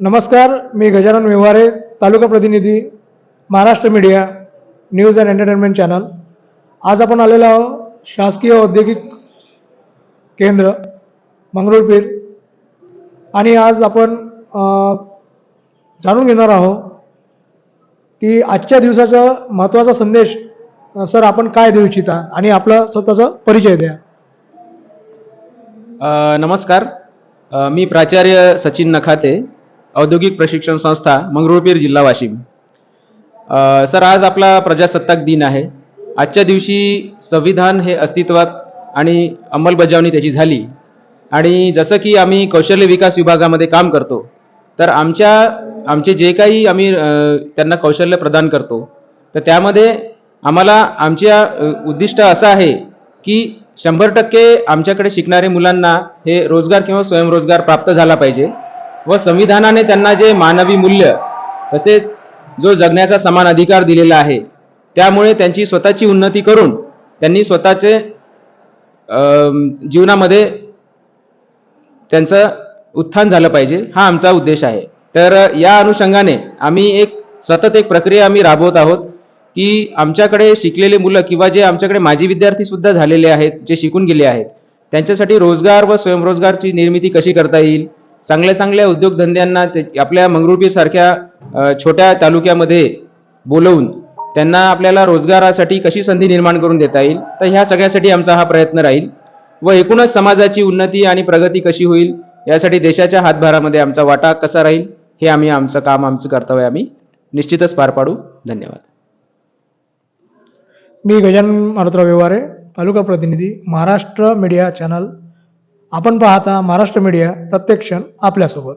नमस्कार मी गजानन व्यवहारे तालुका प्रतिनिधी Maharashtra media news and entertainment channel. आज आपण आलेलो आहोत शासकीय औद्योगिक केंद्र मंगरुळपीर. आणि आज आपण जाणून घेणार आहोत की आजच्या दिवसाचा महत्त्वाचा संदेश सर आपण काय देऊ इच्छिता? आणि आपला स्वतःचा परिचय द्या. नमस्कार. मी प्राचार्य सचिन नखाते. औद्योगिक प्रशिक्षण संस्था मंगरुळपीर जिल्हा वाशिम. सर आज आपला प्रजासत्ताक दिन आहे. आजच्या दिवशी संविधान हे अस्तित्वात आणि अंमलबजावणी त्याची झाली. आणि जसं की आम्ही कौशल्य विकास विभागामध्ये काम करतो तर आमच्या आमचे जे काही आम्ही त्यांना कौशल्य प्रदान करतो तर त्यामध्ये आम्हाला आमच्या उद्दिष्ट असं आहे की शंभर टक्के आमच्याकडे शिकणारे मुलांना हे रोजगार किंवा स्वयंरोजगार प्राप्त झाला पाहिजे. व संविधानाने त्यांना जे मानवी मूल्य तसेच जो जगण्याचा समान अधिकार दिलेला आहे त्यामुळे त्यांची स्वतःची उन्नती करून त्यांनी स्वतःचे जीवनामध्ये त्यांचं उत्थान झालं पाहिजे हा आमचा उद्देश आहे. तर या अनुषंगाने आम्ही एक सतत एक प्रक्रिया आम्ही राबवत आहोत की आमच्याकडे शिकलेले मुलं किंवा जे आमच्याकडे माजी विद्यार्थी सुद्धा झालेले आहेत जे शिकून गेले आहेत त्यांच्यासाठी रोजगार व स्वयंरोजगारची निर्मिती कशी करता येईल? चांगल्या चांगल्या उद्योगधंद्यांना ते आपल्या मंगरुळपीरसारख्या छोट्या तालुक्यामध्ये बोलवून त्यांना आपल्याला रोजगारासाठी कशी संधी निर्माण करून देता येईल? तर ह्या सगळ्यासाठी आमचा हा प्रयत्न राहील. व एकूणच समाजाची उन्नती आणि प्रगती कशी होईल? यासाठी देशाच्या हातभारामध्ये आमचा वाटा कसा राहील? हे आम्ही आमचं काम आमचं कर्तव्य आम्ही निश्चितच पार पाडू. धन्यवाद. मी गजानन मारुतराव व्यवहारे तालुका प्रतिनिधी महाराष्ट्र मीडिया चॅनल. आपण पाहता महाराष्ट्र मीडिया प्रत्येक क्षण आपल्यासोबत.